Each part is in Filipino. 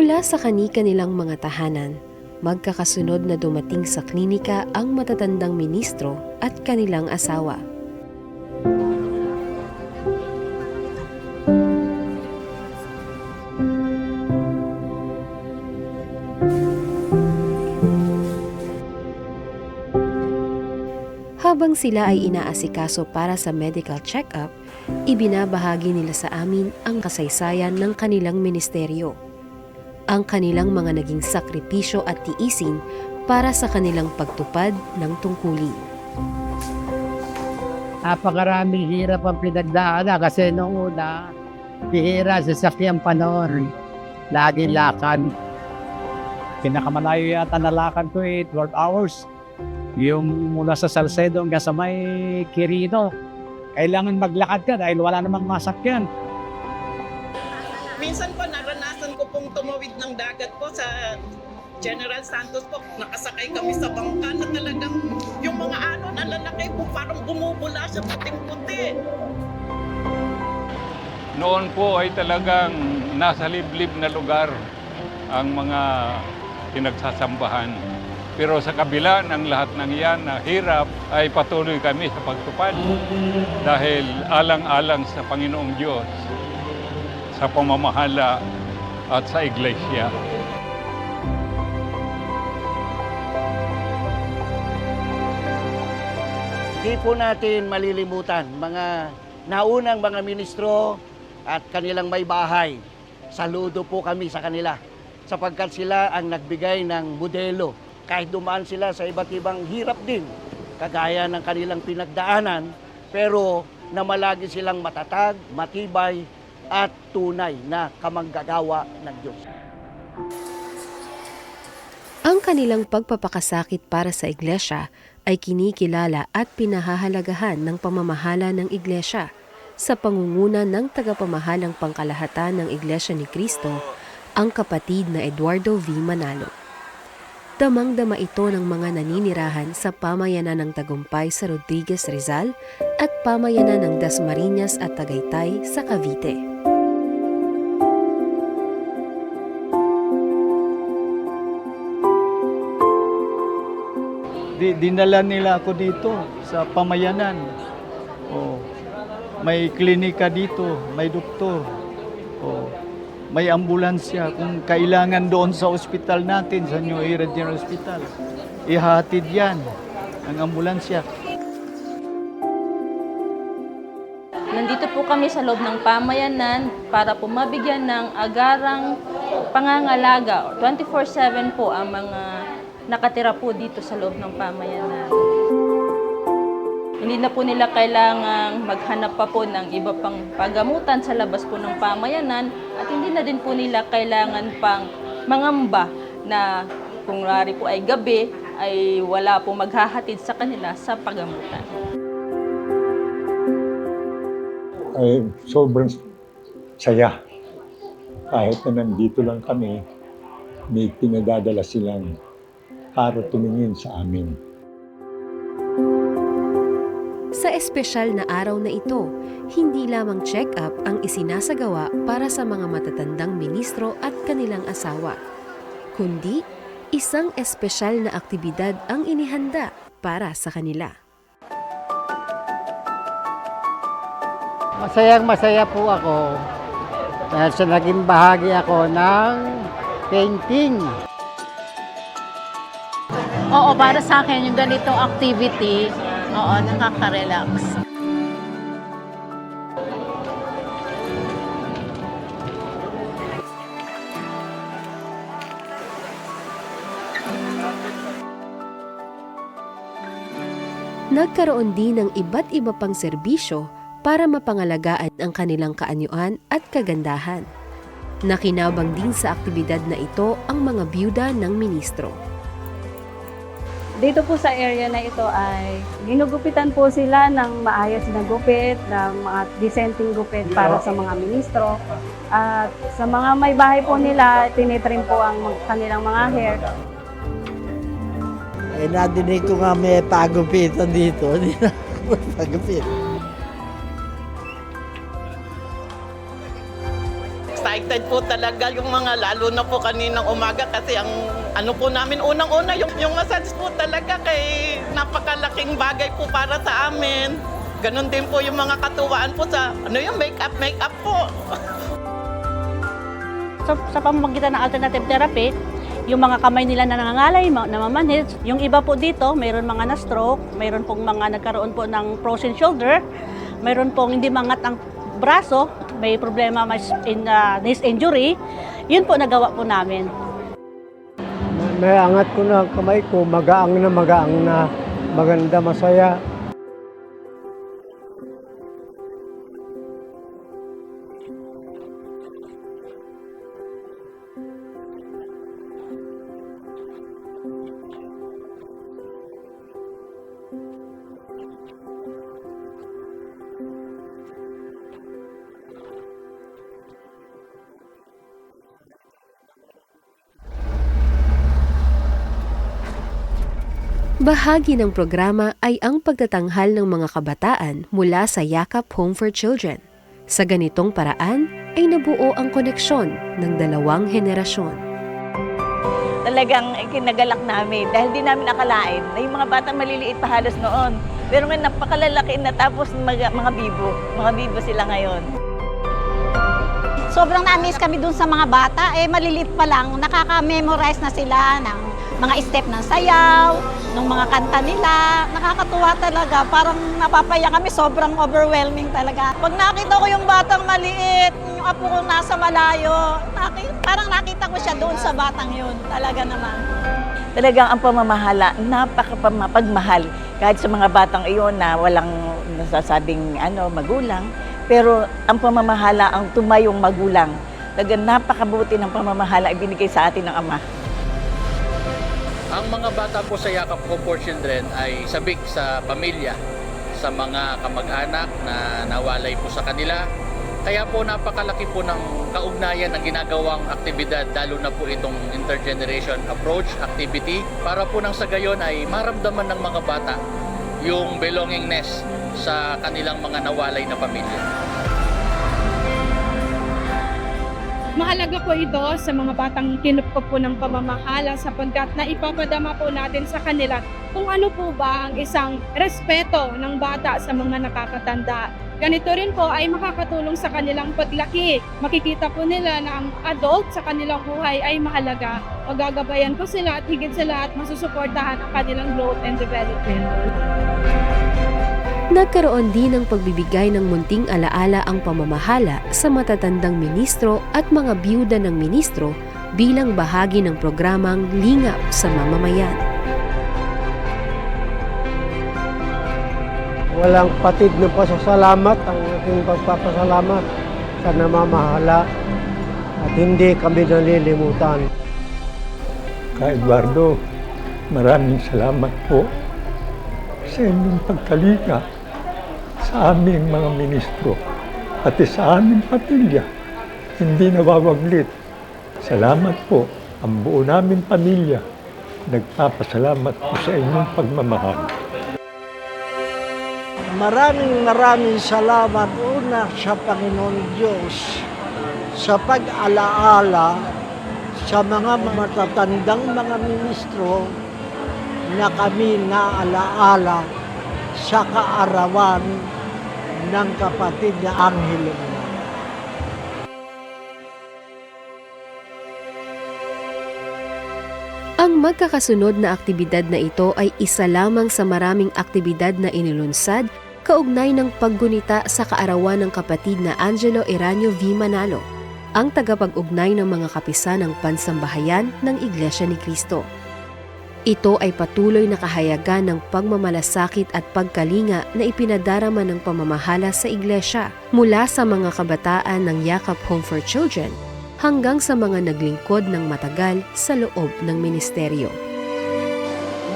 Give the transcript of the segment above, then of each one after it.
Mula sa kani-kanilang mga tahanan, magkakasunod na dumating sa klinika ang matatandang ministro at kanilang asawa. Habang sila ay inaasikaso para sa medical check-up, ibinabahagi nila sa amin ang kasaysayan ng kanilang ministeryo. Ang kanilang mga naging sakripisyo at tiisin para sa kanilang pagtupad ng tungkulin. Napakaraming hirap ang pinagdaanan kasi noong una, bihira sa sakyang panahon. Laging lakad. Pinakamalayo yata na lakad ko eh, 12 hours. Yung mula sa Salcedo hanggang sa may Quirino. Kailangan maglakad ka dahil wala namang masakyan. Minsan po naranasan ko pong tumawid ng dagat po sa General Santos po. Nakasakay kami sa bangka na talagang yung mga ano na lalaki po parang bumubula sa puting-puti. Noon po ay talagang nasa liblib na lugar ang mga pinagsasambahan. Pero sa kabila ng lahat ng iyan na hirap ay patuloy kami sa pagtupad dahil alang-alang sa Panginoong Diyos sa pamamahala at sa iglesia. Di po natin malilimutan mga naunang mga ministro at kanilang may bahay. Saludo po kami sa kanila sapagkat sila ang nagbigay ng modelo. Kahit dumaan sila sa iba't ibang hirap din, kagaya ng kanilang pinagdaanan, pero namalagi silang matatag, matibay, at tunay na kamanggagawa ng Diyos. Ang kanilang pagpapakasakit para sa iglesia ay kinikilala at pinahahalagahan ng pamamahala ng iglesia sa pangunguna ng tagapamahalang pangkalahatan ng Iglesia ni Cristo, ang kapatid na Eduardo V. Manalo. Damang-dama ito ng mga naninirahan sa pamayanan ng Tagumpay sa Rodriguez Rizal at pamayanan ng Dasmariñas at Tagaytay sa Cavite. Di, dinala nila ako dito sa pamayanan. Oh, may klinika dito, may doktor. Oh, may ambulansya kung kailangan doon sa ospital natin, sa New Era General Hospital. Ihatid yan, ang ambulansya. Nandito po kami sa loob ng pamayanan para po mabigyan ng agarang pangangalaga. 24-7 po ang mga nakatira po dito sa loob ng pamayanan. Hindi na po nila kailangang maghanap pa po ng iba pang pagamutan sa labas po ng pamayanan at hindi na din po nila kailangan pang mangamba na kung rari po ay gabi ay wala po maghahatid sa kanila sa pagamutan. ay sobrang saya. Kahit na nandito lang kami, may pinadadala silang para tumingin sa amin. Sa espesyal na araw na ito, hindi lamang check-up ang isinasagawa para sa mga matatandang ministro at kanilang asawa, kundi isang espesyal na aktibidad ang inihanda para sa kanila. Masayang masaya po ako dahil sa naging bahagi ako ng painting. Oo, para sa akin, yung ganitong activity, oo, nakaka-relax. Nagkaroon din ng iba't iba pang serbisyo para mapangalagaan ang kanilang kaanyuan at kagandahan. Nakinabang din sa aktibidad na ito ang mga byuda ng ministro. Dito po sa area na ito ay ginugupitan po sila ng maayos na gupit, ng mga dissenting gupit para sa mga ministro. At sa mga may bahay po nila, tinitrim po ang kanilang mga hair. Eh, nadinig ko nga may pagupitan dito. Hindi na ako pagupit. Excited po talaga yung mga lalo na po kaninang umaga kasi ang ano po namin unang-una yung, yung massage po talaga kay napakalaking bagay po para sa amin. Ganon din po yung mga katuwaan po sa ano yung make-up, make-up po. sa, sa pamamagitan ng alternative therapy, yung mga kamay nila na nangangalay, ma- namamanhid. Yung iba po dito, mayroon mga na-stroke, mayroon pong mga nagkaroon po ng frozen shoulder, mayroon pong hindi mangat ang braso, may problema in uh, wrist injury. Yun po nagawa po namin. May angat ko na kamay ko, magaang na magaang na, maganda, masaya. Bahagi ng programa ay ang pagtatanghal ng mga kabataan mula sa Yakap Home for Children. Sa ganitong paraan ay nabuo ang koneksyon ng dalawang henerasyon. talagang kinagalak namin dahil di namin akalain na yung mga batang maliliit pa halos noon. Pero ngayon napakalalaki na tapos mga, mga bibo. Mga bibo sila ngayon. Sobrang na-miss kami dun sa mga bata. Eh, maliliit pa lang, nakaka-memorize na sila ng mga step ng sayaw, ng mga kanta nila. Nakakatuwa talaga. Parang napapaya kami. Sobrang overwhelming talaga. Pag nakita ko yung batang maliit, yung apo ko nasa malayo, parang nakita ko siya doon sa batang yun. Talaga naman. Talagang ang pamamahala, napakapagmahal. Kahit sa mga batang iyon na walang nasasabing ano, magulang. Pero ang pamamahala, ang tumayong magulang. Talagang napakabuti ng pamamahala ibinigay sa atin ng Ama. Ang mga bata po sa Yakap Home for Children ay sabik sa pamilya, sa mga kamag-anak na nawalay po sa kanila. Kaya po napakalaki po ng kaugnayan ng ginagawang aktibidad, lalo na po itong intergeneration approach activity, para po nang sa gayon ay maramdaman ng mga bata yung belongingness sa kanilang mga nawalay na pamilya. Mahalaga po ito sa mga batang kinupkop po ng pamamahala sapagkat na ipapadama po natin sa kanila kung ano po ba ang isang respeto ng bata sa mga nakakatanda. Ganito rin po ay makakatulong sa kanilang paglaki. Makikita po nila na ang adult sa kanilang buhay ay mahalaga. Magagabayan ko sila at higit sa lahat masusuportahan ang kanilang growth and development. Nagkaroon din ng pagbibigay ng munting alaala ang pamamahala sa matatandang ministro at mga biyuda ng ministro bilang bahagi ng programang Lingap sa Mamamayan. Walang patid na pasasalamat ang aking pagpapasalamat sa namamahala at hindi kami nalilimutan. Ka Eduardo, maraming salamat po inyong pagkalinga sa aming mga ministro, pati sa aming pamilya. Hindi nawawaglit. Salamat po ang buo naming pamilya. Nagpapasalamat po sa inyong pagmamahal. Maraming maraming salamat una sa Panginoon Diyos sa pag-alaala sa mga matatandang mga ministro na kami naalaala sa kaarawan ng kapatid na Angelo. Ang magkakasunod na aktibidad na ito ay isa lamang sa maraming aktibidad na inilunsad kaugnay ng paggunita sa kaarawan ng kapatid na Angelo Eranio V. Manalo, ang tagapag-ugnay ng mga kapisan ng pansambahayan ng Iglesia ni Cristo. Ito ay patuloy na kahayagan ng pagmamalasakit at pagkalinga na ipinadarama ng pamamahala sa iglesia mula sa mga kabataan ng Yakap Home for Children hanggang sa mga naglingkod ng matagal sa loob ng ministeryo.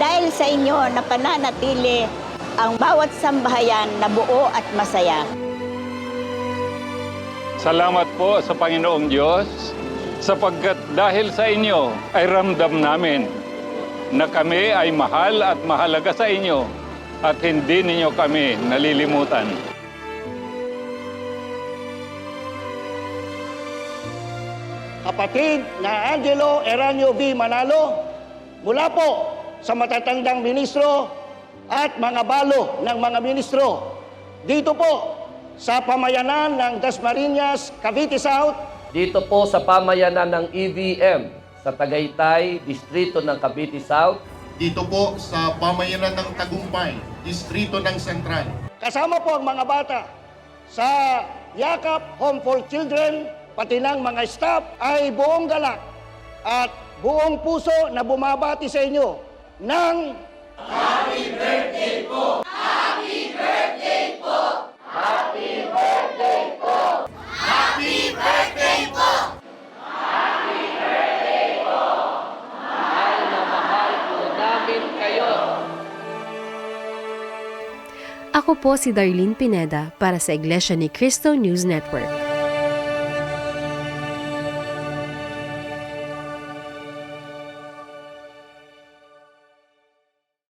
Dahil sa inyo na pananatili ang bawat sambahayan na buo at masaya. Salamat po sa Panginoong Diyos sapagkat dahil sa inyo ay ramdam namin na kami ay mahal at mahalaga sa inyo at hindi ninyo kami nalilimutan. kapatid na Angelo Eranio V. Manalo, mula po sa matatandang ministro at mga balo ng mga ministro, dito po sa pamayanan ng Dasmariñas, Cavite South, Dito po sa pamayanan ng EVM sa Tagaytay, Distrito ng Cavite South, dito po sa pamayanan ng Tagumpay, Distrito ng Sentral. Kasama po ang mga bata sa Yakap Home for Children, pati ng mga staff ay buong galak at buong puso na bumabati sa inyo ng mahal Ako po si Darlene Pineda para sa Iglesia ni Cristo News Network.